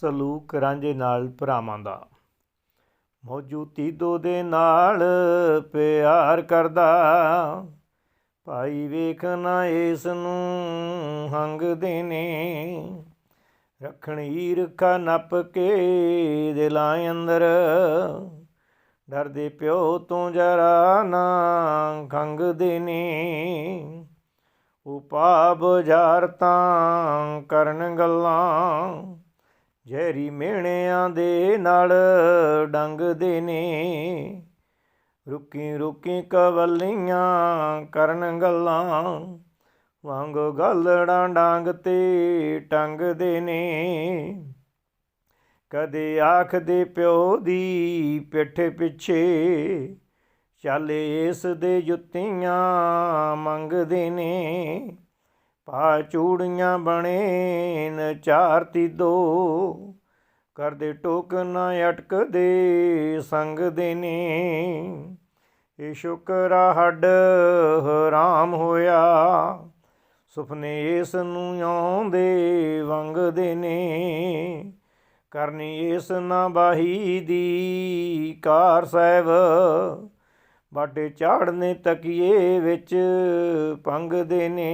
ਸਲੂਕ ਰਾਂਝੇ ਨਾਲ ਭਰਾਵਾਂ ਦਾ। ਮੌਜੂ ਤੀਦੋ ਦੇ ਨਾਲ ਪਿਆਰ ਕਰਦਾ। ਭਾਈ ਵੇਖਣਾ ਇਸ ਨੂੰ ਹੰਗਦੇ ਨੇ। ਰੱਖਣ ਈਰਖਾ ਨੱਪ ਕੇ ਦਿਲਾਂ ਅੰਦਰ। ਡਰਦੇ ਪਿਓ ਤੋਂ ਜਰਾ ਨਾ ਖੰਗਦੇ ਨੇ। ਉਪਾ ਤਾਂ ਕਰਨ ਗੱਲਾਂ। ਜ਼ਹਿਰੀ ਮਿਹਣਿਆਂ ਦੇ ਨਾਲ ਡੰਗਦੇ ਨੇ। ਰੁਕੀ ਰੁਕੀ ਕਵਲੀਆਂ ਕਰਨ ਗੱਲਾਂ, ਵਾਂਗ ਗਲੜਾਂ ਡਾਂਗ ਤੇ ਟੰਗਦੇ ਨੇ। ਕਦੇ ਆਖਦੇ ਪਿਓ ਦੀ ਪਿੱਠ ਪਿੱਛੇ, ਚੱਲ ਇਸ ਦੇ ਜੁੱਤੀਆਂ ਮੰਗਦੇ ਨੇ। ਪਾ ਚੂੜੀਆਂ ਬਣੇ ਨ ਚਾਰਤੀ ਦੋ ਕਰਦੇ ਟੋਕ ਨਾ ਅਟਕਦੇ ਸੰਗਦੇ ਨੇ ਇਹ ਸ਼ੁਕਰਾ ਹੱਡ ਹਰਾਮ ਹੋਇਆ, ਸੁਪਨੇ ਇਸ ਨੂੰ ਆਉਂਦੇ ਵੰਗਦੇ ਨੇ ਕਰਨੀ ਇਸ ਨਾ ਬਾਹੀ ਦੀ ਕਾਰ ਸਾਹਿਬ ਬਾਟੇ ਝਾੜਨੇ ਤਕੀਏ ਵਿੱਚ ਪੰਗਦੇ ਨੇ।